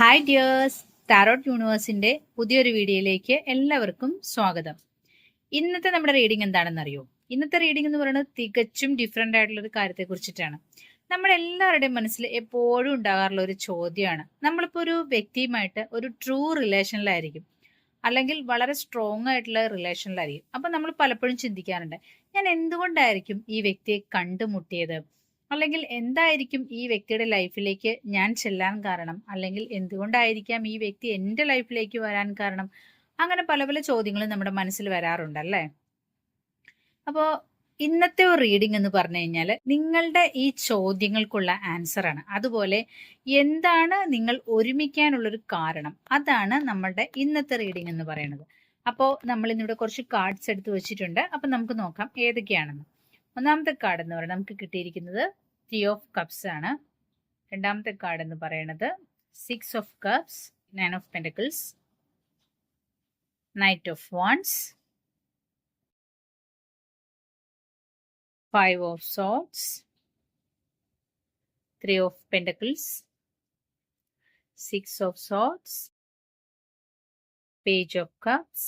Hi dears താരോട്ട് യൂണിവേഴ്സിന്റെ പുതിയൊരു വീഡിയോയിലേക്ക് എല്ലാവർക്കും സ്വാഗതം. ഇന്നത്തെ നമ്മുടെ റീഡിംഗ് എന്താണെന്നറിയോ ഇന്നത്തെ റീഡിംഗ് എന്ന് പറയുന്നത് തികച്ചും ഡിഫറെന്റ് ആയിട്ടുള്ള ഒരു കാര്യത്തെ കുറിച്ചിട്ടാണ്. നമ്മുടെ എല്ലാവരുടെയും മനസ്സിൽ എപ്പോഴും ഉണ്ടാകാറുള്ള ഒരു ചോദ്യമാണ്. നമ്മളിപ്പോൾ ഒരു വ്യക്തിയുമായിട്ട് ഒരു ട്രൂ റിലേഷനിലായിരിക്കും അല്ലെങ്കിൽ വളരെ സ്ട്രോങ് ആയിട്ടുള്ള റിലേഷനിലായിരിക്കും അപ്പം നമ്മൾ പലപ്പോഴും ചിന്തിക്കാറുണ്ട് ഞാൻ എന്തുകൊണ്ടായിരിക്കും ഈ വ്യക്തിയെ കണ്ടുമുട്ടിയത്? അല്ലെങ്കിൽ എന്തായിരിക്കും ഈ വ്യക്തിയുടെ ലൈഫിലേക്ക് ഞാൻ ചെല്ലാൻ കാരണം? അല്ലെങ്കിൽ എന്തുകൊണ്ടായിരിക്കാം ഈ വ്യക്തി എന്റെ ലൈഫിലേക്ക് വരാൻ കാരണം? അങ്ങനെ പല പല ചോദ്യങ്ങളും നമ്മുടെ മനസ്സിൽ വരാറുണ്ടല്ലേ അപ്പോൾ ഇന്നത്തെ ഒരു റീഡിംഗ് എന്ന് പറഞ്ഞു കഴിഞ്ഞാൽ നിങ്ങളുടെ ഈ ചോദ്യങ്ങൾക്കുള്ള ആൻസർ ആണ്. അതുപോലെ എന്താണ് നിങ്ങൾ ഒരുമിക്കാനുള്ളൊരു കാരണം? അതാണ് നമ്മളുടെ ഇന്നത്തെ റീഡിംഗ് എന്ന് പറയുന്നത്. അപ്പോൾ നമ്മൾ ഇന്നിവിടെ കുറച്ച് കാർഡ്സ് എടുത്ത് വെച്ചിട്ടുണ്ട്. അപ്പം നമുക്ക് നോക്കാം ഏതൊക്കെയാണെന്ന്. ഒന്നാമത്തെ കാർഡ് എന്ന് പറയുന്നത് നമുക്ക് കിട്ടിയിരിക്കുന്നത് ത്രീ ഓഫ് കപ്സ് ആണ്. രണ്ടാമത്തെ കാർഡ് എന്ന് പറയുന്നത് six of cups nine of pentacles knight of wands five of swords three of pentacles six of swords page of cups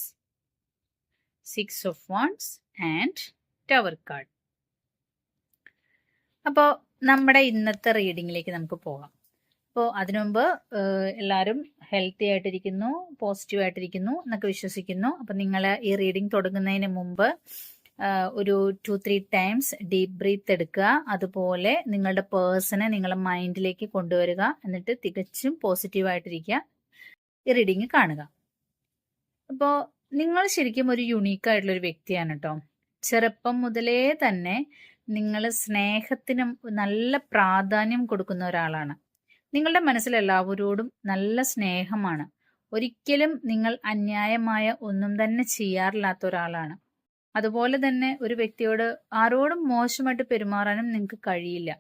six of wands and tower card അപ്പോൾ നമ്മുടെ ഇന്നത്തെ റീഡിങ്ങിലേക്ക് നമുക്ക് പോകാം. അപ്പോൾ അതിനുമുമ്പ് എല്ലാവരും ഹെൽത്തി ആയിട്ടിരിക്കുന്നു പോസിറ്റീവ് ആയിട്ടിരിക്കുന്നു എന്നൊക്കെ വിശ്വസിക്കുന്നു. അപ്പം നിങ്ങൾ ഈ റീഡിംഗ് തുടങ്ങുന്നതിന് മുമ്പ് ഒരു two three times deep breath എടുക്കുക. അതുപോലെ നിങ്ങളുടെ പേഴ്സണെ നിങ്ങളുടെ മൈൻഡിലേക്ക് കൊണ്ടുവരിക. എന്നിട്ട് തികച്ചും പോസിറ്റീവ് ആയിട്ടിരിക്കുക. ഈ റീഡിങ് കാണുക. അപ്പോൾ നിങ്ങൾ ശരിക്കും ഒരു യുണീക്ക് ആയിട്ടുള്ള ഒരു വ്യക്തിയാണ് കേട്ടോ. ചെറുപ്പം മുതലേ തന്നെ നിങ്ങൾ സ്നേഹത്തിനും നല്ല പ്രാധാന്യം കൊടുക്കുന്ന ഒരാളാണ്. നിങ്ങളുടെ മനസ്സിൽ എല്ലാവരോടും നല്ല സ്നേഹമാണ്. ഒരിക്കലും നിങ്ങൾ അന്യായമായ ഒന്നും തന്നെ ചെയ്യാറില്ലാത്ത ഒരാളാണ്. അതുപോലെ തന്നെ ഒരു വ്യക്തിയോട് ആരോടും മോശമായിട്ട് പെരുമാറാനും നിങ്ങൾക്ക് കഴിയില്ല.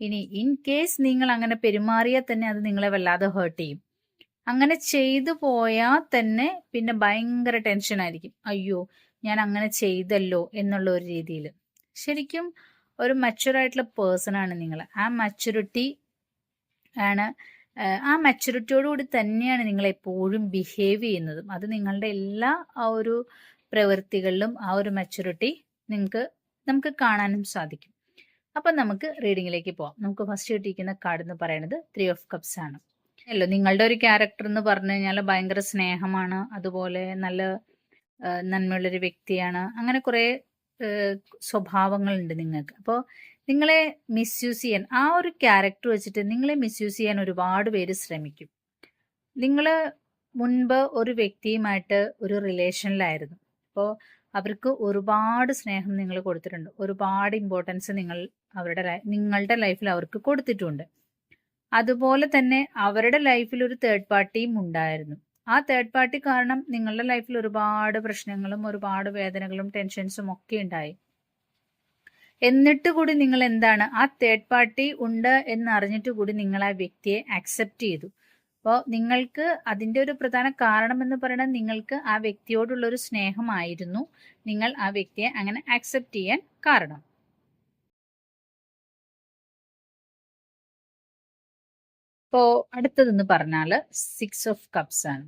ഇനി ഇൻ കേസ് നിങ്ങൾ അങ്ങനെ പെരുമാറിയാൽ തന്നെ അത് നിങ്ങളെ വല്ലാതെ ഹേർട്ട് ചെയ്യും. അങ്ങനെ ചെയ്തു പോയാൽ തന്നെ പിന്നെ ഭയങ്കര ടെൻഷൻ ആയിരിക്കും. അയ്യോ ഞാൻ അങ്ങനെ ചെയ്തല്ലോ എന്നുള്ള ഒരു രീതിയിൽ ശരിക്കും ഒരു മച്ചുറായിട്ടുള്ള ആണ് നിങ്ങൾ ആ മച്ചുരിറ്റി ആണ് ആ മെച്ചുരിറ്റിയോടുകൂടി തന്നെയാണ് നിങ്ങൾ എപ്പോഴും ബിഹേവ് ചെയ്യുന്നതും. അത് നിങ്ങളുടെ എല്ലാ ആ ഒരു പ്രവൃത്തികളിലും ആ ഒരു മെച്ചുരിറ്റി നിങ്ങൾക്ക് നമുക്ക് കാണാനും സാധിക്കും. അപ്പം നമുക്ക് റീഡിങ്ങിലേക്ക് പോവാം. നമുക്ക് ഫസ്റ്റ് കിട്ടിയിരിക്കുന്ന കാർഡ് എന്ന് പറയുന്നത് ത്രീ ഓഫ് കപ്സ് ആണ്. അല്ലോ നിങ്ങളുടെ ഒരു ക്യാരക്ടർ എന്ന് പറഞ്ഞു കഴിഞ്ഞാൽ ഭയങ്കര സ്നേഹമാണ് അതുപോലെ നല്ല നന്മയുള്ളൊരു വ്യക്തിയാണ്. അങ്ങനെ കുറേ സ്വഭാവങ്ങളുണ്ട് നിങ്ങൾക്ക്. അപ്പോൾ നിങ്ങളെ മിസ്യൂസ് ചെയ്യാൻ ആ ഒരു ക്യാരക്ടർ വെച്ചിട്ട് നിങ്ങളെ മിസ്യൂസ് ചെയ്യാൻ ഒരുപാട് പേര് ശ്രമിക്കും. നിങ്ങൾ മുൻപ് ഒരു വ്യക്തിയുമായിട്ട് ഒരു റിലേഷനിലായിരുന്നു അപ്പോൾ അവർക്ക് ഒരുപാട് സ്നേഹം നിങ്ങൾ കൊടുത്തിട്ടുണ്ട്. ഒരുപാട് ഇമ്പോർട്ടൻസ് നിങ്ങൾ അവരുടെ നിങ്ങളുടെ ലൈഫിൽ അവർക്ക് കൊടുത്തിട്ടുണ്ട്. അതുപോലെ തന്നെ അവരുടെ ലൈഫിൽ ഒരു തേർഡ് പാർട്ടിയും ഉണ്ടായിരുന്നു. ആ തേർഡ് പാർട്ടി കാരണം നിങ്ങളുടെ ലൈഫിൽ ഒരുപാട് പ്രശ്നങ്ങളും ഒരുപാട് വേദനകളും ടെൻഷൻസും ഒക്കെ ഉണ്ടായി. എന്നിട്ട് കൂടി നിങ്ങൾ എന്താണ്? ആ തേർഡ് പാർട്ടി ഉണ്ട് എന്ന് അറിഞ്ഞിട്ട് കൂടി നിങ്ങൾ ആ വ്യക്തിയെ അക്സെപ്റ്റ് ചെയ്തു. അപ്പോൾ നിങ്ങൾക്ക് അതിന്റെ ഒരു പ്രധാന കാരണം എന്ന് പറയുന്നത് നിങ്ങൾക്ക് ആ വ്യക്തിയോടുള്ള ഒരു സ്നേഹമായിരുന്നു. നിങ്ങൾ ആ വ്യക്തിയെ അങ്ങനെ അക്സെപ്റ്റ് ചെയ്യാൻ കാരണം. ഇപ്പോൾ അടുത്തതെന്ന് പറഞ്ഞാൽ സിക്സ് ഓഫ് കപ്സ് ആണ്.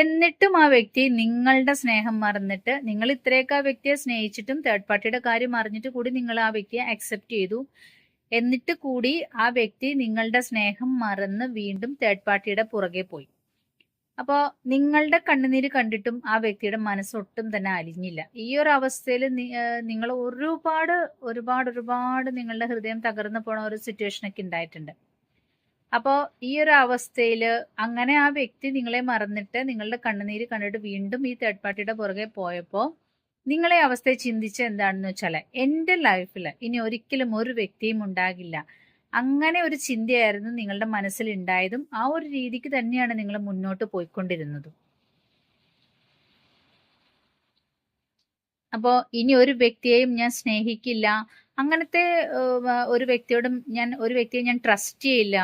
എന്നിട്ടും ആ വ്യക്തി നിങ്ങളുടെ സ്നേഹം മറന്നിട്ട് നിങ്ങൾ ഇത്രയൊക്കെ ആ വ്യക്തിയെ സ്നേഹിച്ചിട്ടും തേർഡ് പാർട്ടിയുടെ കാര്യം അറിഞ്ഞിട്ട് കൂടി നിങ്ങൾ ആ വ്യക്തിയെ അക്സെപ്റ്റ് ചെയ്തു. എന്നിട്ട് കൂടി ആ വ്യക്തി നിങ്ങളുടെ സ്നേഹം മറന്ന് വീണ്ടും തേർഡ് പാർട്ടിയുടെ പുറകെ പോയി. അപ്പോൾ നിങ്ങളുടെ കണ്ണുനീര് കണ്ടിട്ടും ആ വ്യക്തിയുടെ മനസ്സൊട്ടും തന്നെ അലിഞ്ഞില്ല. ഈ ഒരു അവസ്ഥയിൽ നിങ്ങൾ ഒരുപാട് ഒരുപാട് ഒരുപാട് നിങ്ങളുടെ ഹൃദയം തകർന്നു പോണ ഒരു സിറ്റുവേഷനൊക്കെ ഉണ്ടായിട്ടുണ്ട്. അപ്പോൾ ഈ ഒരു അവസ്ഥയിൽ അങ്ങനെ ആ വ്യക്തി നിങ്ങളെ മറന്നിട്ട് നിങ്ങളുടെ കണ്ണുനീര് കണ്ടിട്ട് വീണ്ടും ഈ തേർഡ് പാർട്ടിയുടെ പുറകെ പോയപ്പോൾ നിങ്ങളെ അവസ്ഥയെ ചിന്തിച്ച എന്താണെന്ന് വെച്ചാൽ എന്റെ ലൈഫിൽ ഇനി ഒരിക്കലും ഒരു വ്യക്തിയും ഉണ്ടാകില്ല. അങ്ങനെ ഒരു ചിന്തയായിരുന്നു നിങ്ങളുടെ മനസ്സിൽ ഉണ്ടായതും ആ ഒരു രീതിക്ക് തന്നെയാണ് നിങ്ങൾ മുന്നോട്ട് പോയിക്കൊണ്ടിരുന്നതും. അപ്പോ ഇനി ഒരു വ്യക്തിയെയും ഞാൻ സ്നേഹിക്കില്ല. അങ്ങനത്തെ ഒരു വ്യക്തിയോടും ഞാൻ ഒരു വ്യക്തിയെ ഞാൻ ട്രസ്റ്റ് ചെയ്യില്ല.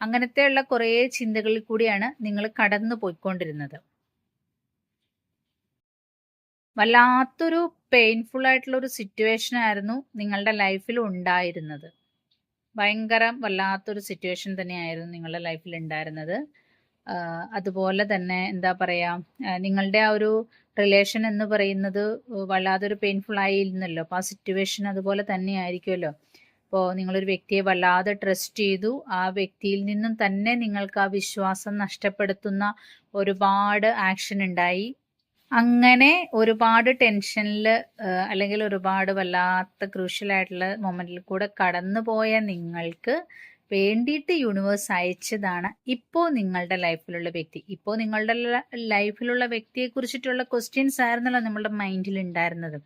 അങ്ങനത്തെയുള്ള കുറേ ചിന്തകളിൽ കൂടിയാണ് നിങ്ങൾ കടന്നു പോയിക്കൊണ്ടിരുന്നത്. വല്ലാത്തൊരു പെയിൻഫുൾ ആയിട്ടുള്ള ഒരു സിറ്റുവേഷൻ ആയിരുന്നു നിങ്ങളുടെ ലൈഫിൽ ഉണ്ടായിരുന്നത്. ഭയങ്കര വല്ലാത്തൊരു സിറ്റുവേഷൻ തന്നെയായിരുന്നു നിങ്ങളുടെ ലൈഫിൽ ഉണ്ടായിരുന്നത്. അതുപോലെ തന്നെ എന്താ പറയുക നിങ്ങളുടെ ആ ഒരു റിലേഷൻ എന്ന് പറയുന്നത് വല്ലാതൊരു പെയിൻഫുൾ ആയിരുന്നല്ലോ അപ്പോൾ ആ സിറ്റുവേഷൻ അതുപോലെ തന്നെ ആയിരിക്കുമല്ലോ അപ്പോൾ നിങ്ങളൊരു വ്യക്തിയെ വല്ലാതെ ട്രസ്റ്റ് ചെയ്തു. ആ വ്യക്തിയിൽ നിന്നും തന്നെ നിങ്ങൾക്ക് ആ വിശ്വാസം നഷ്ടപ്പെടുത്തുന്ന ഒരുപാട് ആക്ഷൻ ഉണ്ടായി. അങ്ങനെ ഒരുപാട് ടെൻഷനിൽ അല്ലെങ്കിൽ ഒരുപാട് വല്ലാത്ത ക്രൂഷ്യലായിട്ടുള്ള മൊമെന്റിൽ കൂടെ കടന്നുപോയ നിങ്ങൾക്ക് വേണ്ടിയിട്ട് യൂണിവേഴ്സ് അയച്ചതാണ് ഇപ്പോൾ നിങ്ങളുടെ ലൈഫിലുള്ള വ്യക്തി. ഇപ്പോൾ നിങ്ങളുടെ ലൈഫിലുള്ള വ്യക്തിയെ കുറിച്ചിട്ടുള്ള ക്വസ്റ്റ്യൻസ് ആയിരുന്നല്ലോ നമ്മളുടെ മൈൻഡിൽ ഉണ്ടായിരുന്നത്.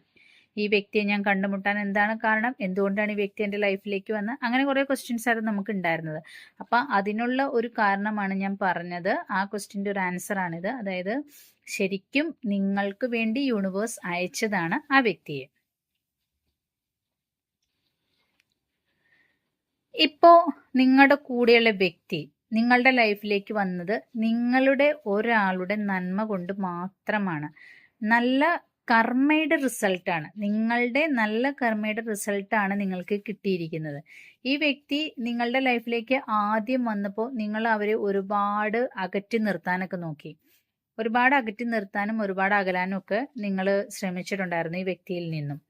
ഈ വ്യക്തിയെ ഞാൻ കണ്ടുമുട്ടാൻ എന്താണ് കാരണം? എന്തുകൊണ്ടാണ് ഈ വ്യക്തി എന്റെ ലൈഫിലേക്ക് വന്നത്? അങ്ങനെ കുറേ ക്വസ്റ്റ്യൻസ് ആയിരുന്നു നമുക്ക് ഉണ്ടായിരുന്നത് അപ്പം അതിനുള്ള ഒരു കാരണമാണ് ഞാൻ പറഞ്ഞത്. ആ ക്വസ്റ്റ്യന്റെ ഒരു ആൻസർ ആണിത്. അതായത് ശരിക്കും നിങ്ങൾക്ക് വേണ്ടി യൂണിവേഴ്സ് അയച്ചതാണ് ആ വ്യക്തിയെ. ഇപ്പോ നിങ്ങളുടെ കൂടെയുള്ള വ്യക്തി നിങ്ങളുടെ ലൈഫിലേക്ക് വന്നത് നിങ്ങളുടെ ഒരാളുടെ നന്മ കൊണ്ട് മാത്രമാണ്. നല്ല കർമ്മയുടെ റിസൾട്ടാണ് നിങ്ങളുടെ നല്ല കർമ്മയുടെ റിസൾട്ടാണ് നിങ്ങൾക്ക് കിട്ടിയിരിക്കുന്നത്. ഈ വ്യക്തി നിങ്ങളുടെ ലൈഫിലേക്ക് ആദ്യം വന്നപ്പോൾ നിങ്ങൾ അവരെ ഒരുപാട് അകറ്റി നിർത്താനൊക്കെ നോക്കി. ഒരുപാട് അകറ്റി നിർത്താനും ഒരുപാട് അകലാനും ഒക്കെ നിങ്ങൾ ശ്രമിച്ചിട്ടുണ്ടായിരുന്നു ഈ വ്യക്തിയിൽ നിന്നും.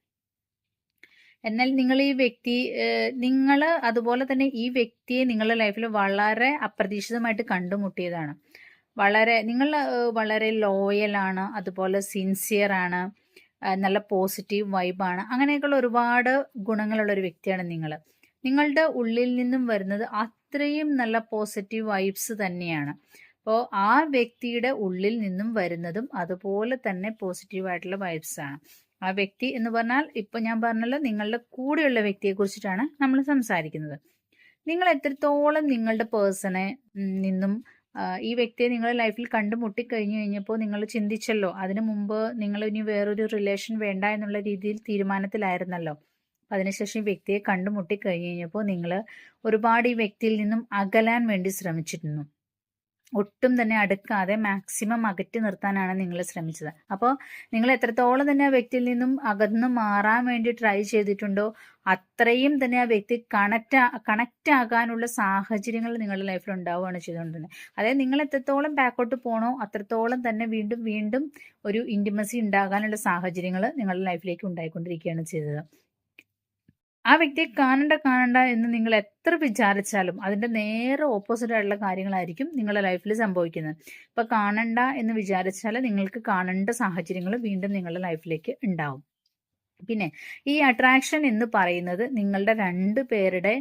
എന്നാൽ നിങ്ങൾ ഈ വ്യക്തി നിങ്ങൾ അതുപോലെ തന്നെ ഈ വ്യക്തിയെ നിങ്ങളുടെ ലൈഫിൽ വളരെ അപ്രതീക്ഷിതമായിട്ട് കണ്ടുമുട്ടിയതാണ്. വളരെ നിങ്ങൾ വളരെ ലോയലാണ് അതുപോലെ സിൻസിയറാണ് നല്ല പോസിറ്റീവ് വൈബാണ് അങ്ങനെയൊക്കെയുള്ള ഒരുപാട് ഗുണങ്ങളുള്ള ഒരു വ്യക്തിയാണ് നിങ്ങൾ നിങ്ങളുടെ ഉള്ളിൽ നിന്നും വരുന്നത് അത്രയും നല്ല പോസിറ്റീവ് വൈബ്സ് തന്നെയാണ്. അപ്പോൾ ആ വ്യക്തിയുടെ ഉള്ളിൽ നിന്നും വരുന്നതും അതുപോലെ തന്നെ പോസിറ്റീവ് ആയിട്ടുള്ള വൈബ്സ് ആണ്. ആ വ്യക്തി എന്ന് പറഞ്ഞാൽ ഇപ്പൊ ഞാൻ പറഞ്ഞല്ലോ നിങ്ങളുടെ കൂടെയുള്ള വ്യക്തിയെ കുറിച്ചിട്ടാണ് നമ്മൾ സംസാരിക്കുന്നത്. നിങ്ങൾ എത്രത്തോളം നിങ്ങളുടെ പേഴ്സണെ നിന്നും ഈ വ്യക്തിയെ നിങ്ങളുടെ ലൈഫിൽ കണ്ടുമുട്ടി കഴിഞ്ഞു കഴിഞ്ഞപ്പോൾ നിങ്ങൾ ചിന്തിച്ചല്ലോ അതിനു മുമ്പ് നിങ്ങൾ ഇനി വേറൊരു റിലേഷൻ വേണ്ട എന്നുള്ള രീതിയിൽ തീരുമാനത്തിലായിരുന്നല്ലോ. അതിനുശേഷം ഈ വ്യക്തിയെ കണ്ടുമുട്ടി കഴിഞ്ഞു കഴിഞ്ഞപ്പോൾ നിങ്ങൾ ഒരുപാട് ഈ വ്യക്തിയിൽ നിന്നും അകലാൻ വേണ്ടി ശ്രമിച്ചിരുന്നു. ഒട്ടും തന്നെ അടുക്കാതെ മാക്സിമം അകറ്റി നിർത്താനാണ് നിങ്ങൾ ശ്രമിച്ചത്. അപ്പോൾ നിങ്ങൾ എത്രത്തോളം തന്നെ ആ വ്യക്തിയിൽ നിന്നും അകന്നു മാറാൻ വേണ്ടി ട്രൈ ചെയ്തിട്ടുണ്ടോ അത്രയും തന്നെ ആ വ്യക്തി കണക്റ്റ് കണക്റ്റ് ആകാനുള്ള സാഹചര്യങ്ങൾ നിങ്ങളുടെ ലൈഫിൽ ഉണ്ടാവുകയാണ് ചെയ്തുകൊണ്ടിരുന്നത്. അതായത് നിങ്ങൾ എത്രത്തോളം ബാക്കോട്ട് പോകണോ അത്രത്തോളം തന്നെ വീണ്ടും വീണ്ടും ഒരു ഇന്റിമസി ഉണ്ടാകാനുള്ള സാഹചര്യങ്ങൾ നിങ്ങളുടെ ലൈഫിലേക്ക് ഉണ്ടായിക്കൊണ്ടിരിക്കുകയാണ് ചെയ്തത്. ആ വ്യക്തിയെ കാണണ്ട കാണണ്ട എന്ന് നിങ്ങൾ എത്ര വിചാരിച്ചാലും അതിന്റെ നേരെ ഓപ്പോസിറ്റ് ആയിട്ടുള്ള കാര്യങ്ങളായിരിക്കും നിങ്ങളുടെ ലൈഫിൽ സംഭവിക്കുന്നത്. ഇപ്പൊ കാണണ്ട എന്ന് വിചാരിച്ചാൽ നിങ്ങൾക്ക് കാണേണ്ട സാഹചര്യങ്ങൾ വീണ്ടും നിങ്ങളുടെ ലൈഫിലേക്ക് ഉണ്ടാവും. പിന്നെ ഈ അട്രാക്ഷൻ എന്ന് പറയുന്നത് നിങ്ങളുടെ രണ്ട് പേരുടെ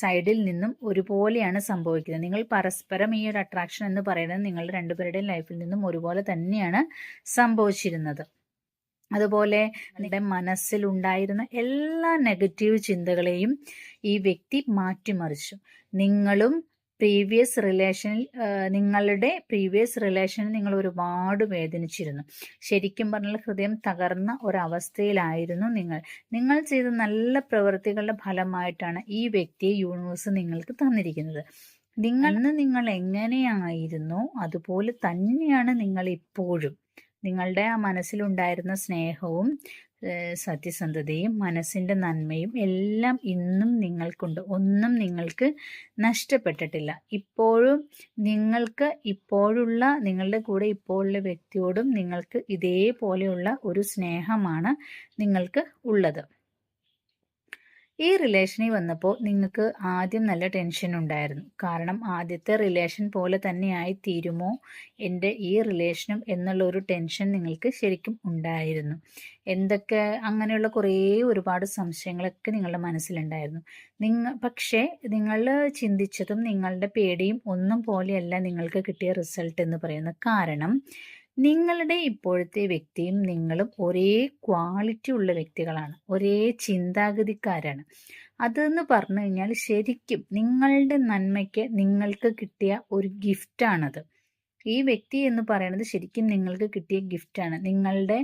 സൈഡിൽ നിന്നും ഒരുപോലെയാണ് സംഭവിക്കുന്നത്. നിങ്ങൾ പരസ്പരം ഈ ഒരു അട്രാക്ഷൻ എന്ന് പറയുന്നത് നിങ്ങളുടെ രണ്ടുപേരുടെയും ലൈഫിൽ നിന്നും ഒരുപോലെ തന്നെയാണ് സംഭവിച്ചിരുന്നത്. അതുപോലെ നിങ്ങളുടെ മനസ്സിലുണ്ടായിരുന്ന എല്ലാ നെഗറ്റീവ് ചിന്തകളെയും ഈ വ്യക്തി മാറ്റിമറിച്ചു. നിങ്ങളും പ്രീവിയസ് റിലേഷനിൽ നിങ്ങളുടെ പ്രീവിയസ് റിലേഷനിൽ നിങ്ങൾ ഒരുപാട് വേദനിച്ചിരുന്നു. ശരിക്കും പറഞ്ഞാൽ ഹൃദയം തകർന്ന ഒരവസ്ഥയിലായിരുന്നു നിങ്ങൾ. നിങ്ങൾ ചെയ്ത നല്ല പ്രവൃത്തികളുടെ ഫലമായിട്ടാണ് ഈ വ്യക്തിയെ യൂണിവേഴ്സ് നിങ്ങൾക്ക് തന്നിരിക്കുന്നത്. നിങ്ങൾ നിങ്ങൾ എങ്ങനെയായിരുന്നു? അതുപോലെ തന്നെയാണ് നിങ്ങൾ ഇപ്പോഴും. നിങ്ങളുടെ ആ മനസ്സിലുണ്ടായിരുന്ന സ്നേഹവും സത്യസന്ധതയും മനസ്സിന്റെ നന്മയും എല്ലാം ഇന്നും നിങ്ങൾക്കുണ്ട്. ഒന്നും നിങ്ങൾക്ക് നഷ്ടപ്പെട്ടിട്ടില്ല. ഇപ്പോഴും നിങ്ങൾക്ക് ഇപ്പോഴുള്ള നിങ്ങളുടെ കൂടെ ഇപ്പോഴുള്ള വ്യക്തിയോടും നിങ്ങൾക്ക് ഇതേപോലെയുള്ള ഒരു സ്നേഹമാണ് നിങ്ങൾക്ക് ഉള്ളത്. ഈ റിലേഷനിൽ വന്നപ്പോൾ നിങ്ങൾക്ക് ആദ്യം നല്ല ടെൻഷൻ ഉണ്ടായിരുന്നു. കാരണം ആദ്യത്തെ റിലേഷൻ പോലെ തന്നെയായി തീരുമോ എന്റെ ഈ റിലേഷനും എന്നുള്ള ഒരു ടെൻഷൻ നിങ്ങൾക്ക് ശരിക്കും ഉണ്ടായിരുന്നു. എന്തൊക്കെ അങ്ങനെയുള്ള കുറേ ഒരുപാട് സംശയങ്ങളൊക്കെ നിങ്ങളുടെ മനസ്സിലുണ്ടായിരുന്നു. നിങ്ങൾ പക്ഷേ നിങ്ങൾ ചിന്തിച്ചതും നിങ്ങളുടെ പേടിയും ഒന്നും പോലെയല്ല നിങ്ങൾക്ക് കിട്ടിയ റിസൾട്ട് എന്ന് പറയുന്നത് കാരണം നിങ്ങളുടെ ഇപ്പോഴത്തെ വ്യക്തിയും നിങ്ങളും ഒരേ ക്വാളിറ്റി ഉള്ള വ്യക്തികളാണ്. ഒരേ ചിന്താഗതിക്കാരാണ്. അതെന്ന് പറഞ്ഞു കഴിഞ്ഞാൽ ശരിക്കും നിങ്ങളുടെ നന്മയ്ക്ക് നിങ്ങൾക്ക് കിട്ടിയ ഒരു ഗിഫ്റ്റാണത് ഈ വ്യക്തി എന്ന് പറയുന്നത് ശരിക്കും നിങ്ങൾക്ക് കിട്ടിയ ഗിഫ്റ്റാണ് നിങ്ങളുടെ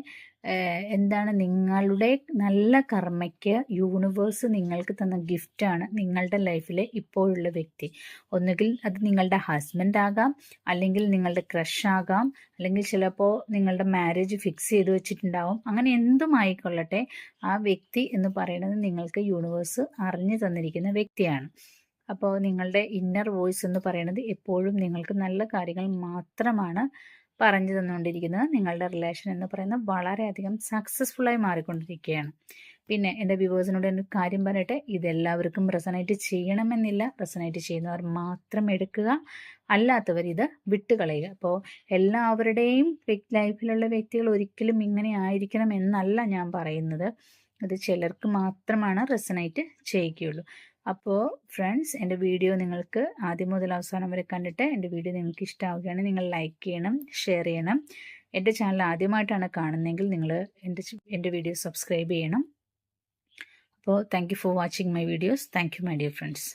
എന്താണ് നിങ്ങളുടെ നല്ല കർമ്മയ്ക്ക് യൂണിവേഴ്സ് നിങ്ങൾക്ക് തന്ന ഗിഫ്റ്റാണ് നിങ്ങളുടെ ലൈഫിലെ ഇപ്പോഴുള്ള വ്യക്തി. ഒന്നുകിൽ അത് നിങ്ങളുടെ ഹസ്ബൻഡ് ആകാം അല്ലെങ്കിൽ നിങ്ങളുടെ ക്രഷ് ആകാം അല്ലെങ്കിൽ ചിലപ്പോൾ നിങ്ങളുടെ മാരേജ് ഫിക്സ് ചെയ്ത് വെച്ചിട്ടുണ്ടാവും. അങ്ങനെ എന്തും ആയിക്കൊള്ളട്ടെ ആ വ്യക്തി എന്ന് പറയുന്നത് നിങ്ങൾക്ക് യൂണിവേഴ്സ് അറിഞ്ഞു തന്നിരിക്കുന്ന വ്യക്തിയാണ്. അപ്പോൾ നിങ്ങളുടെ ഇന്നർ വോയിസ് എന്ന് പറയുന്നത് എപ്പോഴും നിങ്ങൾക്ക് നല്ല കാര്യങ്ങൾ മാത്രമാണ് പറഞ്ഞു തന്നുകൊണ്ടിരിക്കുന്നത്. നിങ്ങളുടെ റിലേഷൻ എന്ന് പറയുന്നത് വളരെയധികം സക്സസ്ഫുള്ളായി മാറിക്കൊണ്ടിരിക്കുകയാണ്. പിന്നെ എന്റെ വ്യൂവേഴ്സിനോട് ഒരു കാര്യം പറയട്ടെ? ഇതെല്ലാവർക്കും റെസനേറ്റ് ചെയ്യണമെന്നില്ല. റെസനേറ്റ് ചെയ്യുന്നവർ മാത്രം എടുക്കുക. അല്ലാത്തവർ ഇത് വിട്ടുകളയുക. അപ്പോൾ എല്ലാവരുടെയും ലൈഫിലുള്ള വ്യക്തികൾ ഒരിക്കലും ഇങ്ങനെ ആയിരിക്കണം എന്നല്ല ഞാൻ പറയുന്നത്. അത് ചിലർക്ക് മാത്രമാണ് റെസനേറ്റ് ചെയ്യുകയുള്ളൂ. അപ്പോൾ ഫ്രണ്ട്സ് എന്റെ വീഡിയോ നിങ്ങൾക്ക് ആദ്യം മുതൽ അവസാനം വരെ കണ്ടിട്ട് എന്റെ വീഡിയോ നിങ്ങൾക്ക് ഇഷ്ടമാവുകയാണെങ്കിൽ നിങ്ങൾ ലൈക്ക് ചെയ്യണം ഷെയർ ചെയ്യണം. എന്റെ ചാനൽ ആദ്യമായിട്ടാണ് കാണുന്നതെങ്കിൽ നിങ്ങൾ എന്റെ എന്റെ വീഡിയോ സബ്സ്ക്രൈബ് ചെയ്യണം. അപ്പോൾ thank for watching my videos. Thank my dear friends.